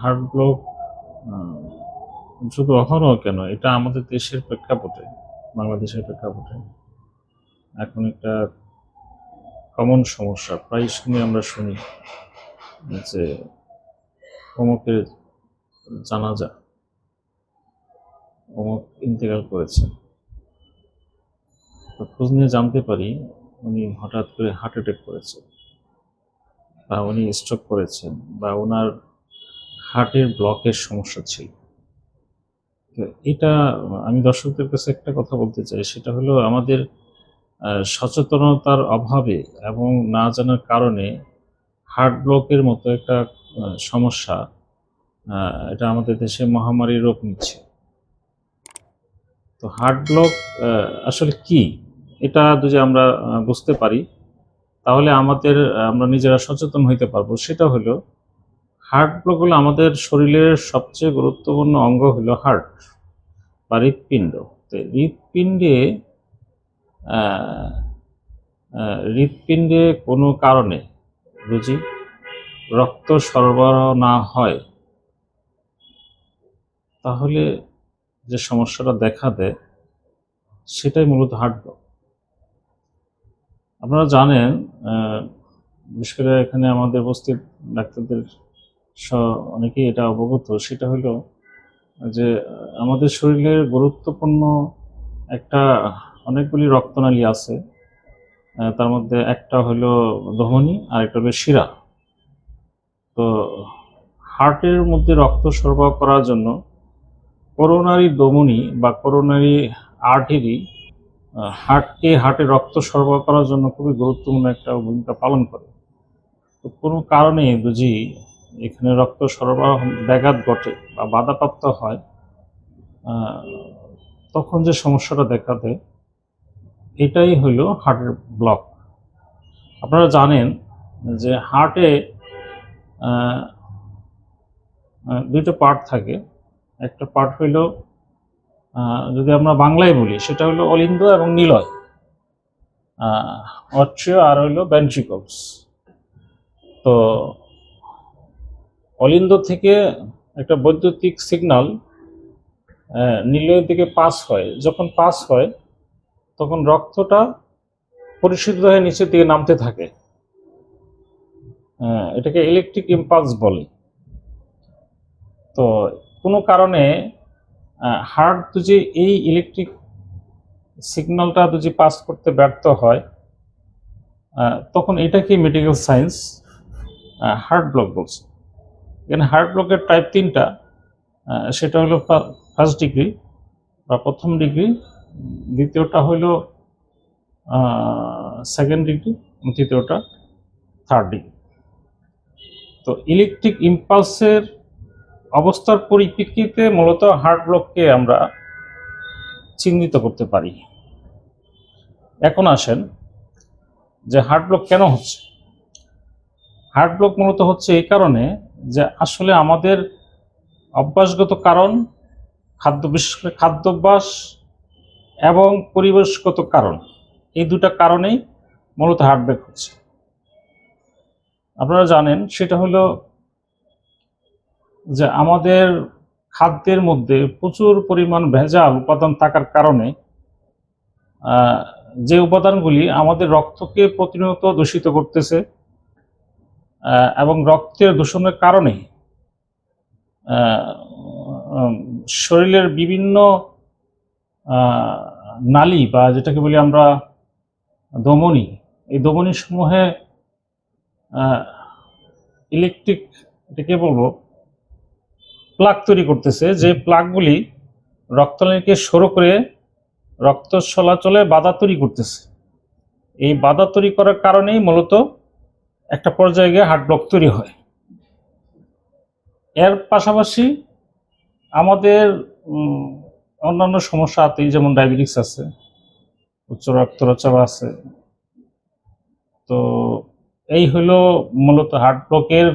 Heart block শুধু অহরহ কেন? এটা আমাদের দেশের প্রেক্ষাপটে, বাংলাদেশের প্রেক্ষাপটে এখন একটা কমন সমস্যা। প্রায় সময় আমরা শুনি যে অমুকের জানাজা অমুক ইন্তেকাল করেছে। তো খোঁজ নিয়ে জানতে পারি উনি হঠাৎ করে হার্ট অ্যাটাক করেছে বা উনি স্ট্রোক করেছেন বা ওনার হার্টের ব্লকের সমস্যা ছিল। এটা আমি দর্শকদের কাছে একটা কথা বলতে চাই, সেটা হলো আমাদের সচেতনতার অভাবে এবং না জানার কারণে হার্ট ব্লকের মতো একটা সমস্যা এটা আমাদের দেশে মহামারী রূপ নিচ্ছে। তো হার্ট ব্লক আসলে কি? এটা যদি আমরা বুঝতে পারি, তাহলে আমাদের, আমরা নিজেরা সচেতন হইতে পারব। সেটা হলো হার্ট ব্লক হলো আমাদের শরীরের সবচেয়ে গুরুত্বপূর্ণ অঙ্গ হলো হার্ট বা হৃৎপিণ্ড। তো হৃৎপিণ্ডে হৃৎপিণ্ডে কোনো কারণে বুঝি রক্ত সরবরাহ না হয়, তাহলে যে সমস্যাটা দেখা দেয়, সেটাই মূলত হার্ট ব্লক। আপনারা জানেন বিশেষ করে এখানে আমাদের উপস্থিত ডাক্তারদের অনেকেই এটা অবগত। সেটা হলো যে, আমাদের শরীরের গুরুত্বপূর্ণ একটা অনেকগুলি রক্তনালী আছে। তার মধ্যে একটা হলো ধমনী, আর একটা হলো শিরা। তো হার্টের মধ্যে রক্ত সরবরাহ করার জন্য করোনারি ধমনী বা করোনারি আর্টারি হার্টকে হার্টে রক্ত সরবরাহ করার জন্য খুবই গুরুত্বপূর্ণ একটা ভূমিকা পালন করে। তো কোনো কারণে বুঝি এখানে রক্ত সরবরাহ ব্যাঘাত ঘটে বা বাধাপ্রাপ্ত হয় তখন যে সমস্যাটা দেখা দেয়, এটাই হলো হার্টের ব্লক। আপনারা জানেন যে হার্টে দুইটা পার্ট থাকে। একটা পার্ট হইল যদি আমরা বাংলায় বলি, সেটা হলো অলিন্দ এবং নিলয় অট্রিয় আর হইল ভেন্ট্রিকলস তো অলিন্দ থেকে একটা বৈদ্যুতিক সিগন্যাল নিলয়ের দিকে পাস হয়। যখন পাস হয়, তখন রক্তটা পরিশুদ্ধ হয়ে নিচের দিকে নামতে থাকে। এটাকে ইলেকট্রিক ইম্পালস বলে। তো কোনো কারণে হার্ট যদি এই ইলেকট্রিক সিগন্যালটা যদি পাস করতে ব্যর্থ হয় তখন এটাকে মেডিকেল সায়েন্স হার্ট ব্লক বলছে। এখানে হার্ট ব্লকের টাইপ তিনটা সেটা হলো ফার্স্ট ডিগ্রি বা প্রথম ডিগ্রি দ্বিতীয়টা হলো সেকেন্ড ডিগ্রি তৃতীয়টা থার্ড ডিগ্রি তো ইলেকট্রিক ইম্পালসের অবস্থার পরিপ্রেক্ষিতে মূলত হার্ট ব্লককে আমরা চিহ্নিত করতে পারি। এখন আসেন যে হার্ট ব্লক কেন হচ্ছে? হার্ট ব্লক মূলত হচ্ছে এই কারণে যে আসলে আমাদের অভ্যাসগত কারণ, খাদ্য বিশেষ খাদ্যাভ্যাস এবং পরিবেশগত কারণ, এই দুটা কারণেই মূলত হার্ট ব্লক হচ্ছে। আপনারা জানেন, সেটা হলো যে আমাদের খাদ্যের মধ্যে প্রচুর পরিমাণ ভেজাল উপাদান থাকার কারণে যে উপাদানগুলি আমাদের রক্তকে প্রতিনিয়ত দূষিত করতেছে এবং রক্তের দূষণের কারণে শরীরের বিভিন্ন নালী বা যেটাকে বলি আমরা ধমনী এই ধমনী সমূহে ইলেকট্রিক এটাকে বলব প্লাগ তৈরি করতেছে। যে প্লাগগুলি রক্তনালীকে সরু করে রক্ত চলাচলে বাধা তৈরি করতেছে। এই বাধা তৈরি করার কারণেই মূলত একটা পর্যায়ে গিয়ে হার্ট ব্লক তৈরি হয়। এর পাশাপাশি আমাদের অন্যান্য সমস্যা আছে যেমন ডায়াবেটিক্স আছে, উচ্চ রক্তচাপ আছে। তো এই হলো মূলত হার্ট ব্লকের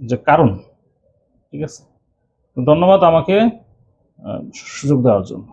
যে কারণ, ঠিক আছে? ধন্যবাদ আমাকে সুযোগ দেওয়ার জন্য।